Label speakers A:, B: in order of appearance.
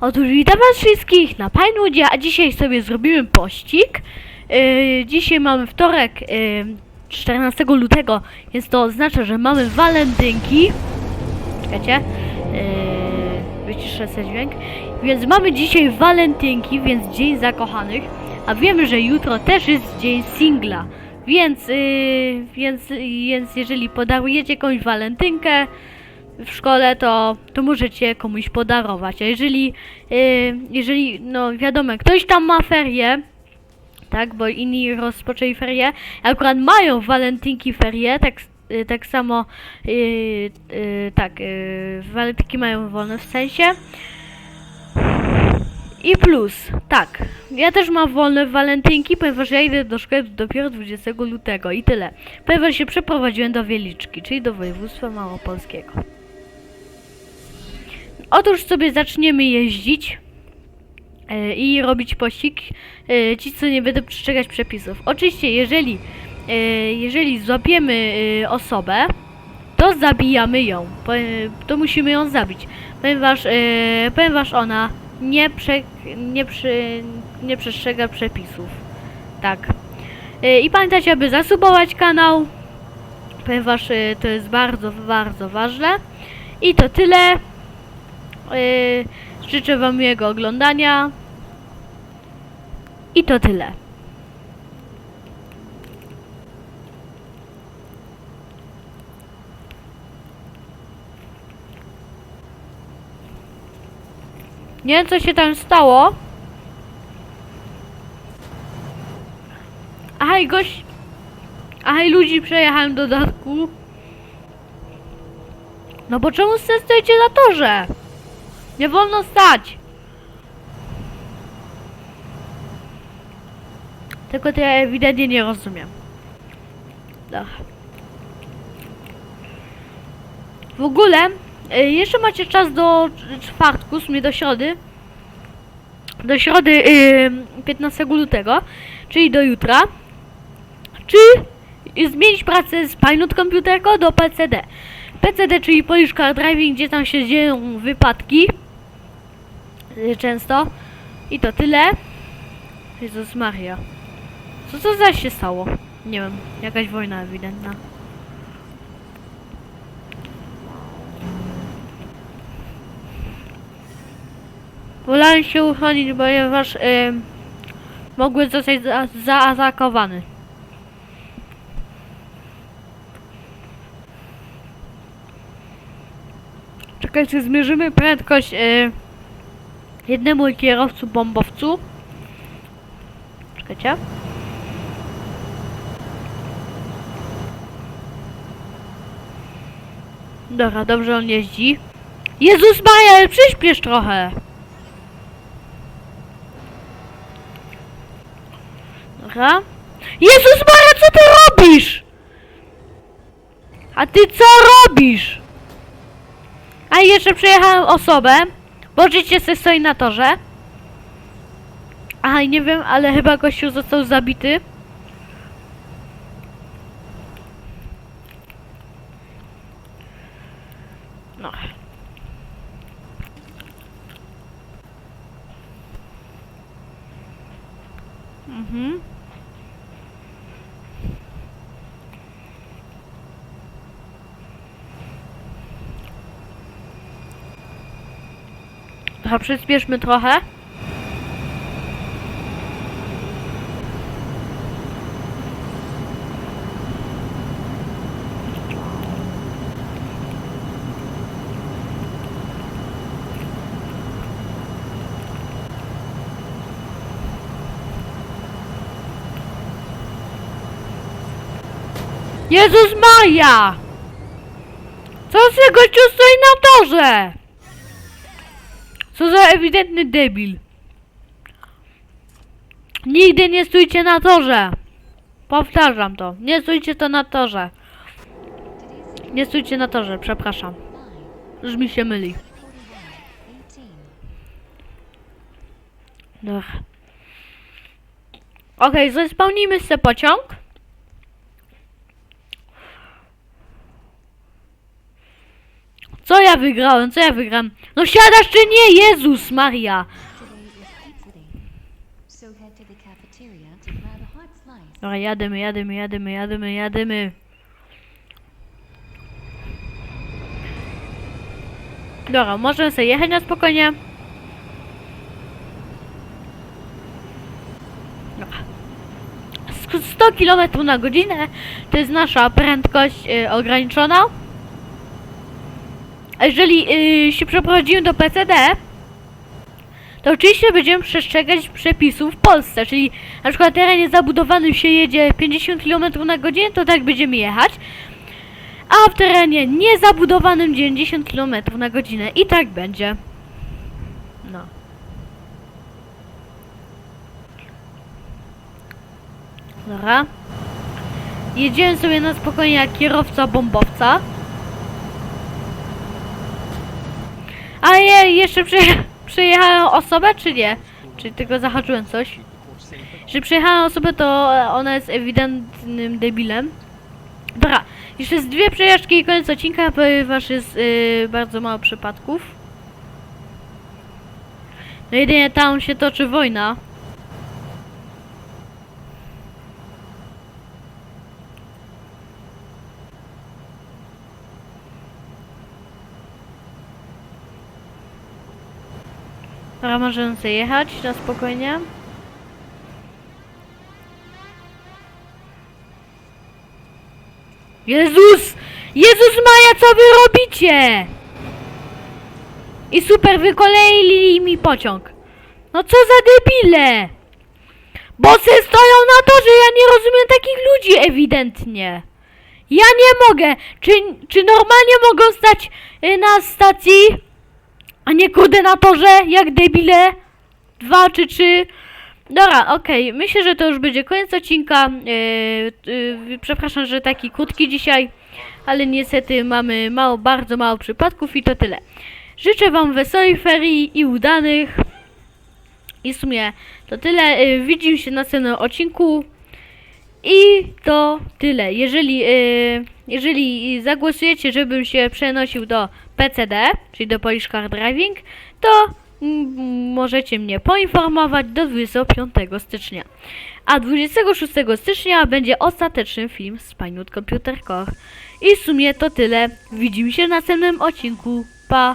A: Otóż witam was wszystkich na Pinewoodzie, a dzisiaj sobie zrobimy pościg. Yy, dzisiaj mamy wtorek, yy, 14 lutego, więc to oznacza, że mamy walentynki. Czekajcie. Yy, wyciszę sobie dźwięk. Więc mamy dzisiaj walentynki, więc dzień zakochanych. A wiemy, że jutro też jest dzień singla. Więc, yy, więc, więc jeżeli podarujecie jakąś walentynkę, w szkole, to, to możecie komuś podarować. A jeżeli, yy, jeżeli, no wiadomo, ktoś tam ma ferie, tak, bo inni rozpoczęli ferie, akurat mają walentynki ferie, tak, yy, tak samo, yy, tak, yy, walentynki mają wolne w sensie. I plus, tak, ja też mam wolne walentynki, ponieważ ja idę do szkoły dopiero 20 lutego i tyle. Ponieważ się przeprowadziłem do Wieliczki, czyli do województwa małopolskiego. Otóż sobie zaczniemy jeździć e, i robić pościg. E, ci, co nie będą przestrzegać przepisów. Oczywiście, jeżeli, e, jeżeli złapiemy osobę, to zabijamy ją. To musimy ją zabić, ponieważ, ponieważ ona nie, prze, nie, przy, nie przestrzega przepisów. Tak. I pamiętajcie, aby zasubować kanał, ponieważ to jest bardzo, bardzo ważne. I to tyle. Yy, życzę Wam miłego oglądania. I to tyle. Nie wiem co się tam stało. Aha i gość... Aha i ludzi przejechałem do dodatku. No bo czemu se stoicie na torze? Nie wolno stać! Tylko to ja ewidentnie nie rozumiem. Dobra. W ogóle, y, jeszcze macie czas do czwartku, w sumie do środy. Do środy y, 15 lutego, czyli do jutra. Czy zmienić pracę z Pinot Computerco do PCD. PCD, czyli Polish Car Driving, gdzie tam się dzieją wypadki. Y, Często. I to tyle. Jezus Maria. Co co zaś się stało? Nie wiem. Jakaś wojna ewidentna. Wolałem się uchronić, ponieważ y, mogły zostać za zaatakowany. Czekajcie, zmierzymy prędkość y, jednemu kierowcu bombowcu. Czekajcie. Dobra, dobrze on jeździ. Jezus Maria, przyspiesz trochę. Dobra. Jezus Maria, co ty robisz? A ty co robisz? A jeszcze przejechałem osobę, bo życie se stoi na torze. Aha, nie wiem, ale chyba gościu został zabity. No. Mhm. Dobra, przyspieszmy trochę. Jezus Maria! Co z gościu stoi na torze? Co za ewidentny debil. Nigdy nie stójcie na torze. Powtarzam to. Nie stójcie to na torze. Nie stójcie na torze, przepraszam. Już mi się myli. Dobra. Okej, okay, zespełnijmy sobie pociąg. Co ja wygrałem? Co ja wygram? No siadasz czy nie? Jezus Maria! Dobra, jadymy, jadymy, jadymy, jadymy, jadymy. Dobra, możemy sobie jechać na spokojnie. Dobra. Sk- 100 km na godzinę to jest nasza prędkość y, ograniczona. A jeżeli y, się przeprowadzimy do PCD, to oczywiście będziemy przestrzegać przepisów w Polsce, czyli na przykład terenie zabudowanym się jedzie 50 km na godzinę, to tak będziemy jechać, a w terenie niezabudowanym 90 km na godzinę i tak będzie. No. Dobra. Jedziemy sobie na spokojnie jak kierowca bombowca. Je, jeszcze przeje, przejechałem osobę, czy nie? Czy tylko zahaczyłem coś? Że przejechałem osobę, to ona jest ewidentnym debilem. Dobra, jeszcze z dwie przejażdżki i koniec odcinka, ponieważ jest yy, bardzo mało przypadków. No jedynie tam się toczy wojna. Dobra, możemy sobie jechać na spokojnie. Jezus! Jezus Maja, co wy robicie? I super, wykoleili mi pociąg. No co za debile! Bosy stoją na torze, ja nie rozumiem takich ludzi ewidentnie. Ja nie mogę. Czy, czy normalnie mogą stać y, na stacji, a nie kurde na torze, jak debile? Dwa czy trzy. Dobra, okej, myślę, że to już będzie koniec odcinka. Yy, yy, przepraszam, że taki krótki dzisiaj, ale niestety mamy mało, bardzo mało przypadków i to tyle. Życzę Wam wesołej ferii i udanych. I w sumie to tyle. Yy, widzimy się na następnym odcinku. I to tyle. Jeżeli, yy, jeżeli zagłosujecie, żebym się przenosił do PCD, czyli do Polish Car Driving, to możecie mnie poinformować do 25 stycznia. A 26 stycznia będzie ostateczny film z Pinewood Computer Core. I w sumie to tyle. Widzimy się w następnym odcinku. Pa!